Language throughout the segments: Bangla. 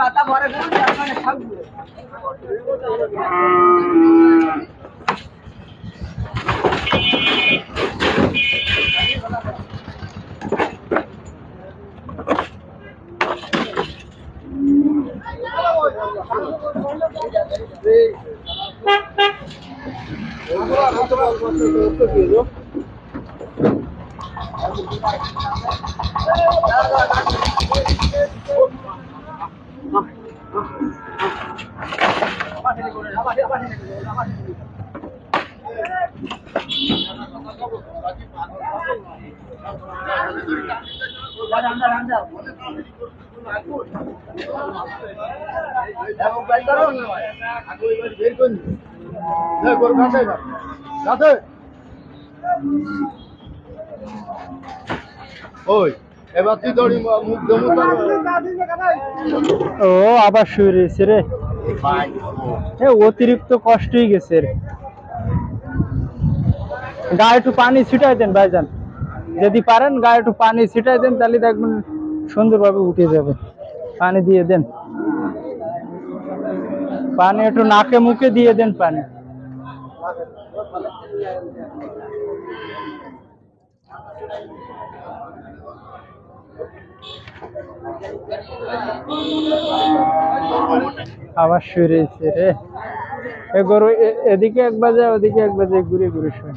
মাথা ভরে মানে Gracias. ওই এবার ও আবার শুয়ে রয়েছে রে। অতিরিক্ত কষ্ট হয়ে গেছে রে। গায়ে একটু পানি ছিটাই দেন ভাইজান। যদি পারেন গায়ে একটু পানি ছিটাই দেন, তাহলে দেখবেন সুন্দরভাবে উঠে যাবে। পানি দিয়ে দেন। পানি একটু নাকে মুখে দিয়ে দেন পানি। আবার শুয়ে রয়েছে রে। এ গরু এদিকে এক বাজে, ওদিকে এক বাজে, ঘুরে ঘুরে শুয়ে।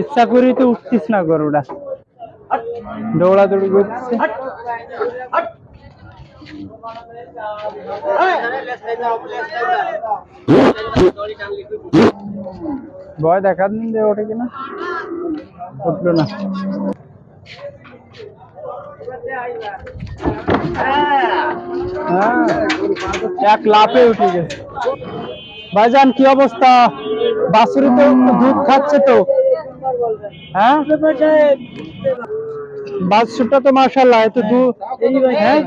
ইচ্ছা করি তো উঠতিস না গরুটা দৌড়াদৌড়ি করছে। ভয় দেখা দিন যে ওঠে কিনা? উঠল না। হ্যাঁ এক লাফে উঠে গেছে। ভাইজান, কি অবস্থা? বাছুরি তো দুধ খাচ্ছে তো। হ্যাঁ? বাছুরটা তো মাশাল্লাহ এত দুধ হ্যাঁ?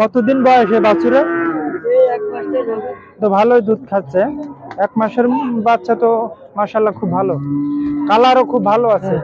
কতদিন বয়সে বাছুরে তো ভালোই দুধ খাচ্ছে। এক মাসের বাচ্চা তো মাশাল্লাহ খুব ভালো। কালারও খুব ভালো আছে।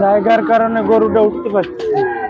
জায়গার কারণে গরুটা উঠতে পারছে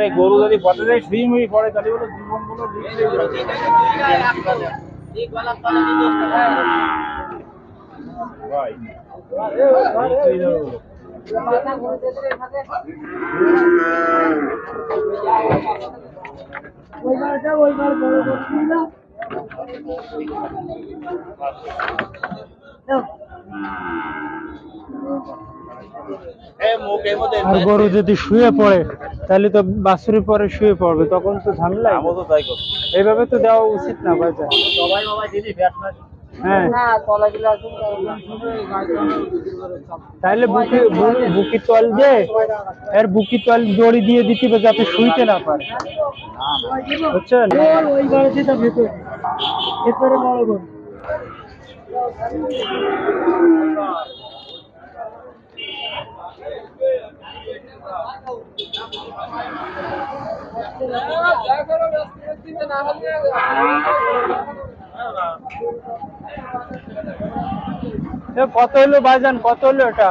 না। গরু যদি পথে যায় ফ্রি মুই পড়ে তাহলে বলো জীবনগুলো ভাই আর গরু যদি শুয়ে পড়ে তাহলে তো বাছুরি পরে শুয়ে পড়বে তখন তো ঝামেলা এইভাবে তো দেওয়া উচিত না বাজা সবাই বাবাই দিদি ফ্যাট না হ্যাঁ তাহলে বুকি বু- বুকি তল দিয়ে এর বুকি তল দড়ি দিয়ে দিতে হবে যাতে শুইতে না পারে। বুঝছেন? ভেতরে। ভেতরে বড় গরু এ কত হলো ভাইজান? কত হলো এটা?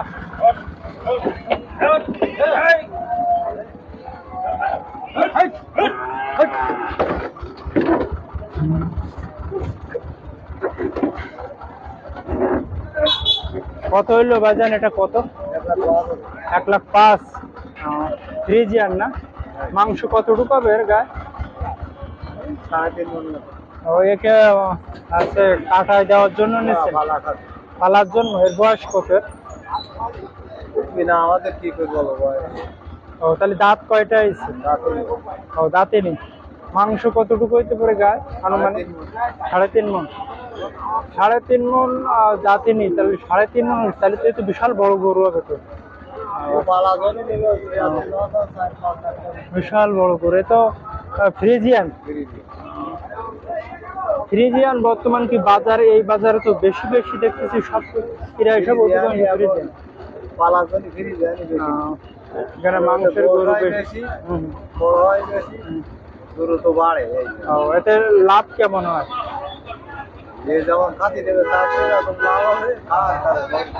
কত হইল ভাইজান? এটা কত? এক লাখ পাঁচ। ফ্রিজিয়ান না? মাংস কতটুকু হবে এর গায়ে? সাড়ে তিন ও একে আছে কাটায় দেওয়ার জন্য নিচ্ছে? পালার জন্য? এর বয়স কত না আমাদের কি করে বলো ও তাহলে দাঁত কয়টা ও দাঁতে নেই মাংস কতটুকু হইতে পারে গায়ে? আনুমানিক? সাড়ে তিন মন সাড়ে তিন মন দাঁতে নেই তাহলে সাড়ে তিন মন তাহলে তো বিশাল বড় গরু হবে তো। বিশাল বড় করে। তো ফ্রিজিয়ান? ফ্রিজিয়ান বর্তমান কি বাজারে এই বাজারে তো বেশি বেশি দেখতেছি সব এরা এসব আহ, এখানে মাংসের গরু বেশি বড় হয় বেশি দ্রুত বাড়ে ও, এতে লাভ কেমন হয়?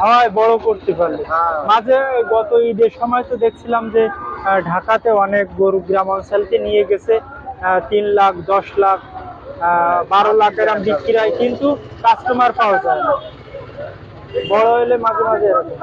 হয় বড় করতে পারলে হ্যাঁ। মাঝে গত ঈদের সময় তো দেখছিলাম যে ঢাকাতে অনেক গরু গ্রাম অঞ্চলকে নিয়ে গেছে আহ, তিন লাখ দশ লাখ আহ, বারো লাখ এরম বিক্রি হয় কিন্তু কাস্টমার পাওয়া যায় না। বড় হলে মাঝে মাঝে এরকম।